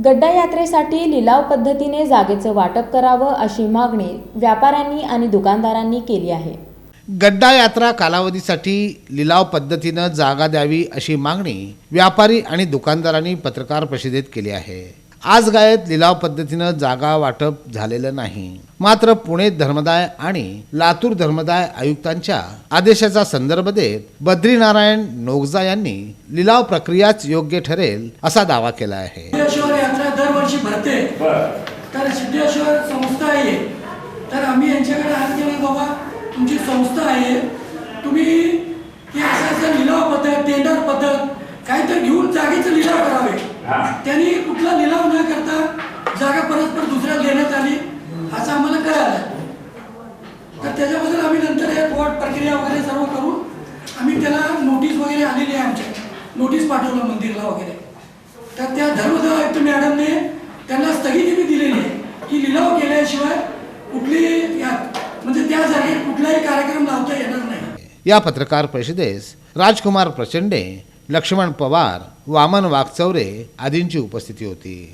गड्डा यात्रेसाठी लिलाव पद्धतीने जागेचं वाटप करावं अशी मागणी व्यापाऱ्यांनी आणि दुकानदारांनी केली आहे. गड्डा यात्रा कालावधीसाठी लिलाव पद्धतीनं जागा द्यावी अशी मागणी व्यापारी आणि दुकानदारांनी पत्रकार परिषदेत केली आहे. आज गायत लिलाव पद्धतीनं जागा वाटप झालेलं नाही. मात्र पुणे धर्मदाय आणि लातूर धर्मदाय आयुक्तांच्या आदेशाचा संदर्भ देत बद्रीनारायण नोगजा यांनी लिलाव प्रक्रियाच योग्य ठरेल असा दावा केला आहे. दरवर्षी भरते. तर सिद्धेश्वर संस्था आहे. तर आम्ही यांच्याकडे आज केलं बाबा तुमची संस्था आहे. तुम्ही हे असं लिलाव पद्धत टेंडर पद्धत काहीतरी घेऊन जागेचं लिलाव करावे. त्यांनी कुठला परस्पर देण्यात आली असं आम्हाला कळालं तर त्याच्याबद्दल आम्ही नंतर हे कोर्ट प्रक्रिया वगैरे सर्व करून आम्ही त्याला नोटीस वगैरे आलेली आहे आमच्या. नोटीस पाठवलं मंदिरला वगैरे. तर त्या धर्मदेव आयुक्त मॅडमने त्यांना स्थगिती बी दिलेली आहे की लिलाव केल्याशिवाय कुठली या म्हणजे त्या जागेत कुठलाही कार्यक्रम लावता येणार नाही. या पत्रकार परिषदेस राजकुमार प्रचंडे लक्ष्मण पवार वामन वाघचौरे आदींची उपस्थिती होती.